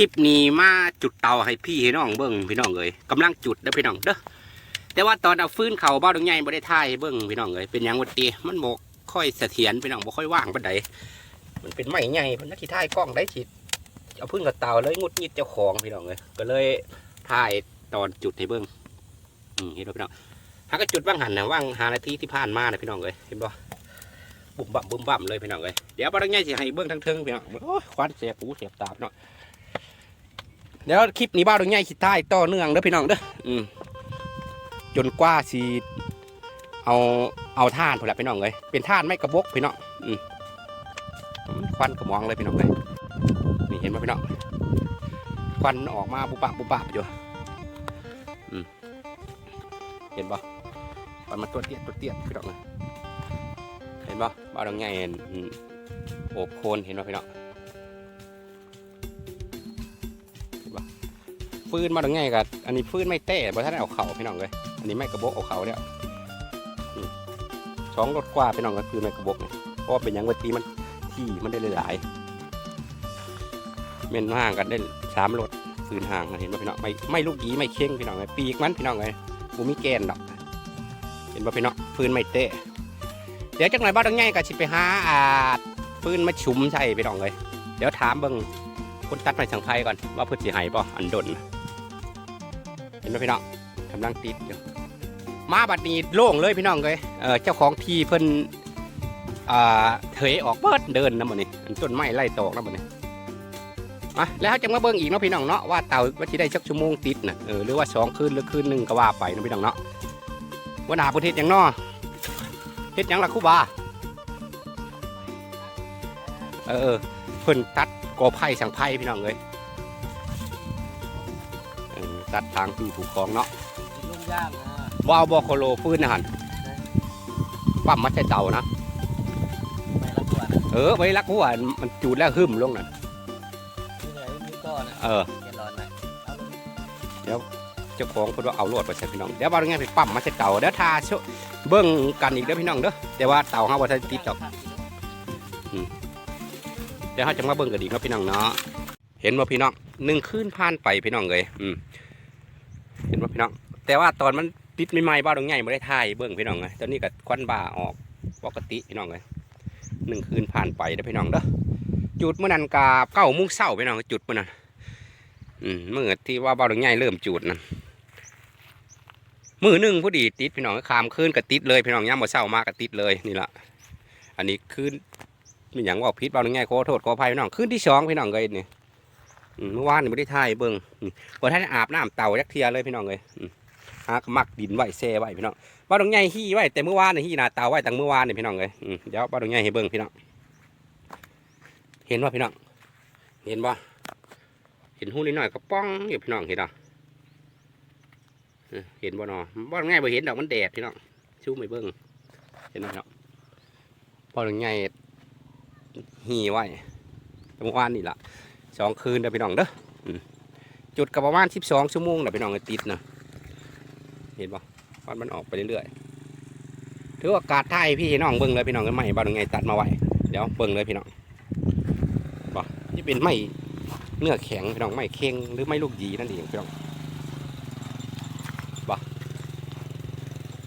คลิปนี้มาจุดเตาให้พี่ให้น้องเบิ้งพี่น้องเลยกำลังจุดเด้อพี่น้องเด้อแต่ว่าตอนเอาฟืนเขาบ้าตรงใหญ่บ่ได้ท่ายเบิ้งพี่น้องเลยเป็นยังวันตีมันบกค่อยเสถียรพี่น้องบ่ค่อยว่างปานใดมันเป็นไม้ใหญ่เพิ่นนักที่ท่ายกล้องได้สิเอาฟืนกับเตาเลยงุดงิดเจ้าของพี่น้องเลยก็เลยถ่ายตอนจุดให้เบิ้งอืมเห็นบ่พี่น้องหาก็จุดว่างหันนะว่างหานาทีที่ผ่านมานะพี่น้องเลยเห็นบ่บุ่มบั่มบุ่มบั่มเลยพี่น้องเลยเดี๋ยวบ้าตรงใหญ่สิให้เบิ้งทั้งเทิงพี่น้องโอ้ยควันเสียบหูเสียบตาพี่น้อง เดี๋ยวคลิปนี้บ้าตรงใหญ่คิดท้ายต่อเนื่องเด้อพี่น้องเด้ออืมจนกว่าสีเอาเอาท่านพอละพี่น้องเลยเป็นท่านไม่กระบกพี่น้องอืมควันกระมองเลยพี่น้องเลยนี่เห็นไหมพี่น้องควันออกมาบุบบับบุบบับอยู่อืมเห็นปะควันมาตัวเตี้ยตัวเตี้ยพี่น้องเลยเห็นปะบ้าตรงใหญ่อืมโอบโคนเห็นปะพี่น้อง ฟื้นมาตรงไงกับอันนี้ฟื้นไม่เต้บ่ท่านเอาเข่าพี่น้องเลยอันนี้ไม่กระบอกเอาเข่าแล้วอืมสองรถกว่าพี่น้องก็คือไม่กระบอกเนี่ยเพราะว่าเป็นยังวันตีมันที่มันได้หลายเม่นห่างกันได้สามรถฟื้นห่างเห็นป่ะพี่น้องไม่ไม่ลูกยีไม่เข่งพี่น้องเลยปีกมันพี่น้องเลยบูมีแกนดอกเห็นป่ะพี่น้องฟื้นไม่เต้เดี๋ยวจักหน่อยบ้านตรงไงก็ชิไปหาอาฟื้นมาชุมใช่พี่น้องเลยเดี๋ยวถามเบิ่งคนตัดไม้สังไพก่อนว่าเพื่อสิให้ป่ะอันดน ห็นไหมพี่น้องกำลังติดอยู่ มาบัดนี้โล่งเลยพี่น้องเลยเออเจ้าของที่เพิ่นอ่าเถยออกเบิดเดินนะมันนี่อันต้นไม้ไล่ตอกนะมันนี่มาแล้วจะมาเบิ่งอีกเนาะพี่น้องเนาะว่าเต่าว่าจะได้สักชั่วโมงติดนะเออหรือว่าสองคืนหรือคืนหนึ่งก็ว่าไปนะพี่น้องเนาะว่าหนาประเทศยังนาะเฮ็ดยังละครูบาเออเพิ่นตัดกอไผ่สังไผ่พี่น้องเลย ตัดทางที่ถูกคลองเนาะยุ่งยากนะว่าวบอโคโลฟื้นนะฮันปั๊มมัดใส่เตานะไม่รับตัวนะเออไว้รักหัวมันจูดแล้วหึมลงน่ะที่ไหนมีก้อนนะเออเกลอนไหมเอาลงเจ้าของคนว่าเอาลวดไปใส่พี่น้องเดี๋ยวว่าไงไปปั๊มมัดใส่เตาเดี๋ยวทาโชเบิ้งกันอีกเด้อพี่น้องเด้อแต่ว่าเตาเฮาบ่ทันติดดอกเดี๋ยวเฮาจะมาเบิ้งกันอีกเนาะพี่น้องเนาะ เห็นบ่พี่น้องหนึ่งคืนผ่านไปพี่น้องเลยอืม เห็นบ่พี่น้อง แต่ว่าตอนมันติดใหม่ๆบ้าตรงใหญ่ไม่ได้ถ่ายเบิ้องพี่น้องเลยตอนนี้ก็ควันบ่าออกปกติพี่น้องเลยหนึ่งคืนผ่านไปเด้อพี่น้องเด้อจุดเมื่อนั้นกาเก้ามุ้งเศร้าพี่น้องจุดเมื่อนั้นอืมเมื่อที่ว่าเบาดงใหญ่เริ่มจุดนะมือหนึ่งพอดีติดพี่น้องขามคืนก็ติดเลยพี่น้องย่ำบ่เศร้ามากก็ติดเลยนี่ละอันนี้คืนมีอย่างว่าพิษเบาดงใหญ่ขอโทษขออภัยพี่น้องคืนที่สองพี่น้องเลยนี่ เมื่อวานนี่ไม่ได้ถ่ายเบิ้งอืมบ่ท่านอาบน้ำเต่ายักเทียเลยพี่น้องเลยอืมหากมักดินไหว้แซ่ไว้พี่น้องบ้านดงใหญ่ฮี้ไว้แต่เมื่อวานนี่ฮี้นาเตาไหวตั้งเมื่อวานนี่พี่น้องเลยเดี๋ยวบ้านดงใหญ่ให้เบิ่งพี่น้องเห็นว่าพี่น้องเห็นบ่เห็นหูนิดหน่อยก็ป้องอยู่พี่น้องเห็นอะเห็นบ่เนาะบ้านงใหญ่บ่เห็นดอกมันแดดพี่น้องชูไม่เบิ่งเห็นบ่พี่น้องบ้านดงใหญ่ฮี้ไว้แต่เมื่อวานนี่ละ สองคืนเด้อพี่น้องเด้อจุดกับประมาณสิบสองชั่วโมงเด้อพี่น้องติดนะเห็นบ่ควันมันออกไปเรื่อยๆถือว่าอากาศไทยพี่น้องเบิ่งเลยพี่น้องกันใหม่บ้านไงตัดมาไว้เดี๋ยวเบิ่งเลยพี่น้องบ่ที่เป็นไม้เนื้อแข็งพี่น้องไม้เค็งหรือไม้ลูกยีนั่นเองพี่น้องบ่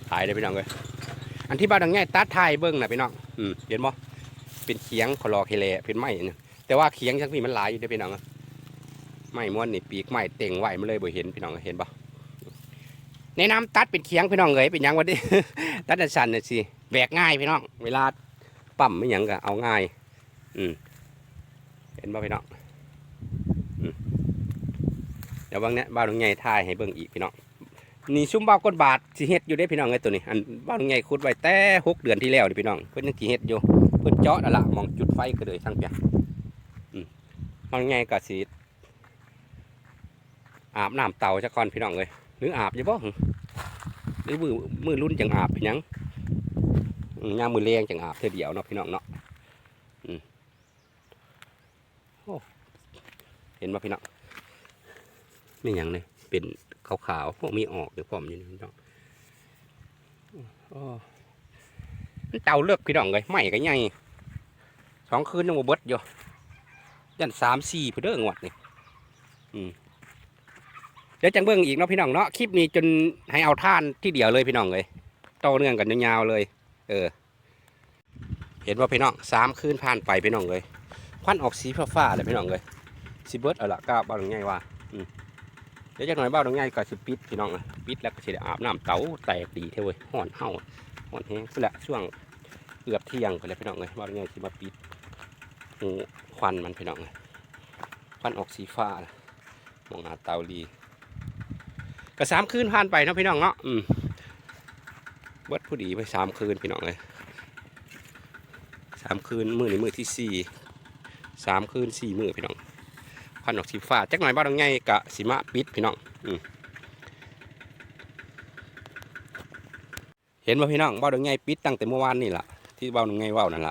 ถ่ายเลยพี่น้องเลยอันที่บ้านดังไงตัดไทยเบิ่งนะพี่น้องอืมเห็นบ่เป็นเขียงคลอเคเลเป็นไม้เนี่ย แต่ว่าเขียงจังพี่มันหลายอยู่เด้พี่น้องอะไม้ม้วนนี่ปีกไม้เต่งไหวมันเลยบ่เห็นพี่น้องเห็นบ่แนะนำตัดเป็นเคียงพี่น้องเลยเป็นยังวันนี้ตัดอันสันน่ะสิแบกง่ายพี่น้องเวลาปั๊มไม่หยังก็เอาง่าย อืมเห็นบ่พี่น้องเดี๋ยวบางเนี้ยบ้านลุงใหญ่ถ่ายให้เบิ่งอีกพี่น้องนี่ซุ้มบ้าก้นบาทสิเฮ็ดอยู่ได้พี่น้องเลยตัวนี้อันบ้านลุงใหญ่ขุดไว้แต่หกเดือนที่แล้วนี่พี่น้องเพิ่นยังสิเฮ็ดอยู่เพิ่นเจาะนั่นละมองจุดไฟก็เลยทั้งเปียก บ้านลุงใหญ่ก็สิอาบน้ำเต่าซะก่อนพี่น้องเลยหรืออาบอยู่บ่หึหรือมือมือรุ่นจังอาบเป็นยังอืมยามมือแรงจังอาบเท่อเดียวเนาะพี่น้องเนาะเห็นบ่พี่น้องไม่หยังเลยเป็นขาวๆพวกมีออกหรือพร้อมอยู่นี่พี่น้องมันเต่าเลือกพี่น้องเลยไม่ก็ใหญ่สองคืนยังบ่เบิดอยู่ ยันสามสี่เพื่อเด้องวดนี่อืมเดี๋ยวจังเบิ่งอีกเนาะพี่น้องเนาะคลิปนี้จนให้เอาท่านที่เดียวเลยพี่น้องเลยต่อเนื่องกันยาวๆเลย เออ เห็นว่าพี่น้องสามคืนผ่านไปพี่น้องเลยควันออกสีฟ้าๆเลยพี่น้องเลยสิเบิร์ดเอาละก็บ้าตรงไงว่าอืมเดี๋ยวจักหน่อยบ้าตรงไงก็สิปิดพี่น้องปิดแล้วก็สิได้อาบน้ำเตาแตกดีเท่าเว้ยห่อนเห่าห่อนแห้งพุ่นละช่วงเกือบเที่ยงไปเลยพี่น้องเลยบ้าตรงไงสิมาปิด หูควันมันพี่น้องเลยควันออกสีฟ้านะมองหาเตาดีก็สามคืนผ่านไปเนาะพี่น้องเนาะอืมเบิดผู้ดีไปสามคืนพี่น้องเลยสามคืนมือในมือที่สี่สามคืนสี่มือพี่น้องควันออกสีฟ้าจักหน่อยบ้านตรงไงกะสีมะปิดพี่น้องอืมเห็นว่าพี่น้องบ้านตรงไงปิดตั้งแต่เมื่อวานนี่แหละที่บ้านตรงไงว่าวนั่นแหละ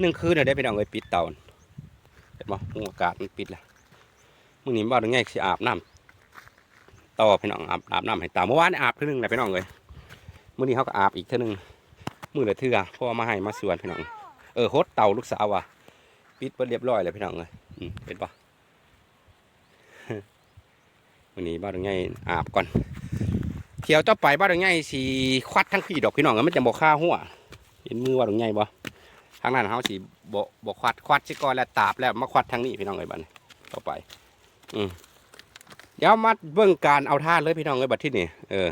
หนึ่งคืนน่ะได้พี่น้องเลยปิดเตาเห็นบ่หัวอากาศมันปิดละมื่อนี้บ้านตรงไงสิอาบน้ำต่อพี่น้องอาบอาบน้ำให้ตาเมื่อวานนี่อาบเท่านึงแหละพี่น้องเลยมื่อนี้เขาก็อาบอีกเท่านึงมือละเทื่อเพราะว่ามาให้มาสวนพี่น้องเออโฮสเต่าลูกสาวว่ะปิดไปเรียบร้อยเลยพี่น้องเลยอืมเห็นปะวันนี้บ้านตรงไงอาบก่อนเที่ยวต่อไปบ้านตรงไงสีควัดทั้งพี่ดอกพี่น้องมันจะบอกค่าหัวเห็นมือว่าตรงไงบ่ ทางนั้นเขาสีบบ่ควัดควัดซิก่อนแล้วตาบแล้วมาควัดทางนี้พี่น้องเลยบ้านต่อไป อืมเดี๋ยวมาเบิ่งการเอาท่าเลยพี่น้องเลยบัดที่นี่เออ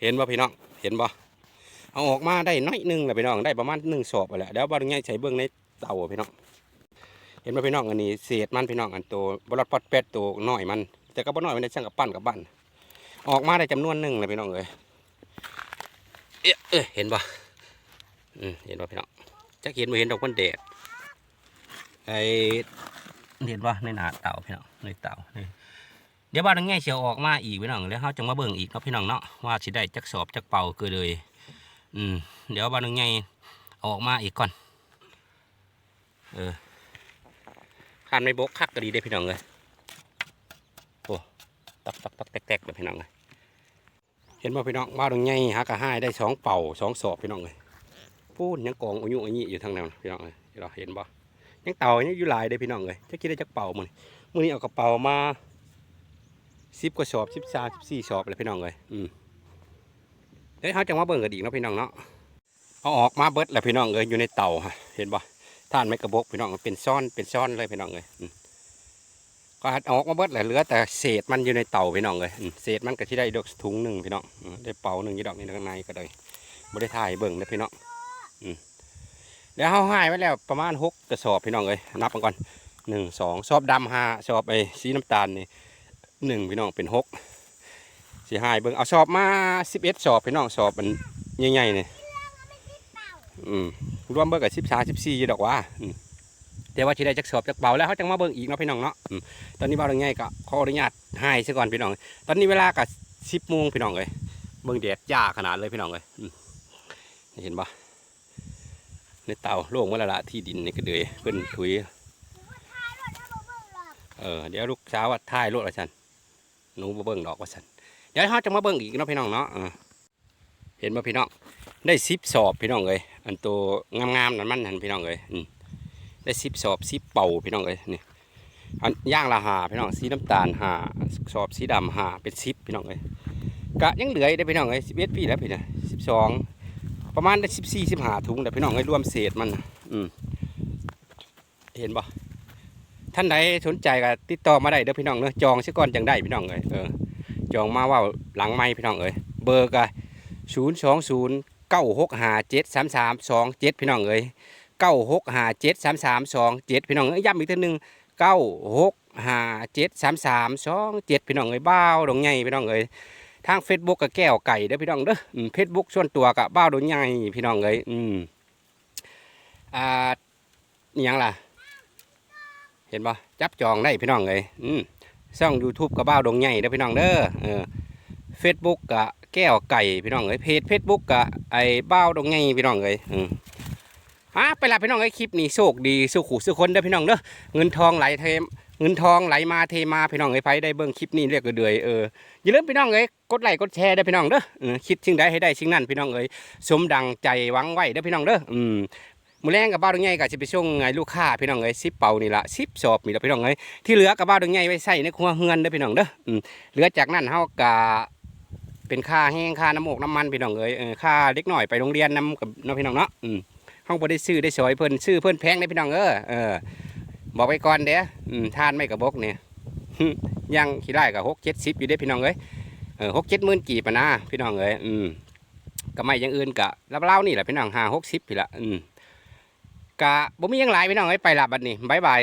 เห็นบ่พี่น้อง เห็นบ่เอาออกมาได้น้อยหนึงแหละพี่น้องได้ประมาณหนึ่งสอบไปแหละเดี๋ยวบารงไงใช้เบื้องในเตาพี่น้องเห็นไหมพี่น้องอันนี้เศษมันพี่น้องอันตัวบลอดปอดเป็ดตัวน้อยมัน แต่ก็บ่น้อยมันได้ช่างกับปั้นกับปั้นออกมาได้จำนวนหนึ่งเลยพี่น้องเลยเอ๊ะเอ้ยเห็นปะ เห็นปะพี่น้องจะเห็นบ่เห็นดอกมันแดดไอเห็นปะในหนาเต่าพี่น้องในเต่านี่เดี๋ยวบ้านตรงไงเสียวออกมาอีกพี่น้องแล้วเขาจะมาเบิ่งอีกเนาะพี่น้องเนาะว่าสิได้จักสอบจักเป่าเกิดเลย อืมเดี๋ยวบ้านงไงเอออกมาอีกก่อน เออขานไม่บกคักก็ดีได้พี่น้องเลยโอ้ตักตักตักแตกแตกเลยพี่น้องเลยเห็นว่าพี่น้องบ้านงไงหากระห้ายได้สองเป่าสองสอบพี่น้องเลย พูดยังกองอายุอันนี้อยู่ทางแนวนพี่น้องเลยเราเห็นบ่ยังเต่ายังอยู่หลายเลยพี่น้องเลยจะคิดได้จักเป่ามันมื่อนี้เอากระเป๋ามาสิบกว่าสอบสิบสามสิบสี่สอบเลยพี่น้องเลยอืมเดี๋ยวเขาจะมาเบิ่งกันอีกเนาะพี่น้องเนาะเอาออกมาเบิดแล้วพี่น้องเลยอยู่ในเตาเห็นบ่ท่านไม่กระบอกพี่น้องเป็นซ่อนเป็นซ่อนเลยพี่น้องเลยก็เอาออกมาเบิดแหล้วเหลือแต่เศษมันอยู่ในเตาพี่น้องเลยเศษมันก็ที่ได้ดอกถุงหนึ่งพี่น้องได้เป่าหนึ่งยี่ดอกนี่ข้างในก็ได้บ่ได้ถ่ายเบิ่งนะพี่น้อง แล้วเขาให้ไว้แล้วประมาณหกกระสอบพี่น้องเลยนับกันก่อนหนึ่งสองสอบดำห้าสอบไอ้สีน้ำตาลนี่หนึ่งพี่น้องเป็นหกสิหายเบิ่งเอาสอบมาสิบเอ็ดสอบพี่น้องสอบมันใหญ่ๆเนี่ยอืมรวมเบิ่งกับสิบสามสิบสี่ดอกว่าแต่ว่าที่ได้จักสอบจักเบาแล้วเขาจังมาเบิ่งอีกเนาะพี่น้องเนาะตอนนี้เบาตรงไงก็ขออนุญาตหายซะก่อนพี่น้อง ตอนนี้เวลากับสิบโมงพี่น้องเลยเบิ่งแดดจ้าขนาดเลยพี่น้องเลยเห็นปะ ในเตาโล่งเมื่อละละที่ดินนี่ก็เลยเพิ่นถุย เออเดี๋ยวลูกสาวว่าถ่ายรถละฉันหนูบ่เบิ่งดอกว่าฉันเดี๋ยวเขาจะมาเบิ่งอีกเนาะพี่น้องเนาะเห็นบ่พี่น้องได้สิบสอบพี่น้องเลยอันตัวงามๆนั่นมันนั่นพี่น้องเลยได้สิบสอบสิบเป่าพี่น้องเลยนี่อันย่างละหาพี่น้องสีน้ำตาลหาสอบสีดำหาเป็นสิบพี่น้องเลยกะยังเหลือได้พี่น้องเลยสิบเอ็ดปีแล้วพี่นะสิบสอง ประมาณได้สิบสี่สิบห้าถุงแต่พี่น้องเลยรวมเศษมันอืมเห็นบ่ท่านใดสนใจก็ติดต่อมาได้เด้อพี่น้องเนาะจองซะก่อนจังได้พี่น้องเลยเออจองมาว่าหลังไม้พี่น้องเอ้ยเบอร์ก็ศูนย์สองศูนย์เก้าหกห้าเจ็ดสามสามสองเจ็ดพี่น้องเอ้ยเก้าหกห้าเจ็ดสามสามสองเจ็ดพี่น้องเอ้ยย้ำอีกทีหนึ่งเก้าหกห้าเจ็ดสามสามสองเจ็ดพี่น้องเอ้ยบ้าวดงใหญ่พี่น้องเอ้ย ทางเฟซบุ๊กกับแก้วไก่เด้อพี่น้องเด้อเฟซบุ๊กส่วนตัวกับบ้าวดงใหญ่พี่น้องเอ้ยอืมอ่าอหยังล่ะ เห็นปะจับจองได้พี่น้องเอ้ยอืมช่อง YouTube กับบ้าวดงใหญ่เด้อพี่น้องเด้อเออเฟซบุ๊กกะแก้วไก่พี่น้องเอ้ยเพจเฟซบุ๊กกะไอ้บ้าวดงใหญ่พี่น้องเอ้ยอืมอะไปละพี่น้องเอ้ยคลิปนี้โชคดีสู้ขู่สู้คนเด้อพี่น้องเด้อเงินทองไหลเทม เงินทองไหลมาเทมาพี่น้องเอ้ยไปได้เบิ่งคลิปนี้เรียกก็เดือยเอออย่าลืมพี่น้องเอ้ยกดไลค์กดแชร์เด้พี่น้องเด้อคิดสิ่งใดให้ได้สิ่งนั้นพี่น้องเอ้ยสมดังใจหวังไว้เด้อพี่น้องเด้ออืมมือแรงกับบ้าวดงใหญ่ก็สิไปส่วงไงลูกค้าพี่น้องเอ้ย10เป่านี่ละ10สอบนี่ละพี่น้องเอ้ยที่เหลือกับบ้าวดงใหญ่ไว้ใส่ในครัวเฮือนเด้อพี่น้องเด้ออืมเหลือจากนั้นเฮาก็เป็นค่าแห้งค่าน้ำมกน้ำมันพี่น้องเอ้ยค่าเล็กหน้อยไปโรงเรียนนํกับเนาะพี่น้องเนาะอืมเฮาบ่ได้ซื้อได้สอยเพิ่นซื้อเพิ่นแพงเด้อพี่น้องเออเออ บอกไปก่อนเด้ออืมทานไม่กระบกเนี่ยยังขี้ได้กับหกเจ็ดสิบอยู่เด้พี่น้องเอ้ยเจ็ดหมื่นกี่ปะนะพี่น้องเอ้ยอืมก็ไม่ยังอื่นก็รับเล่านี่แหละพี่น้อง5 60พี่ละอืมกะบ่มียังหลายพี่น้องเอ้ยไปละบัดนี้บายบาย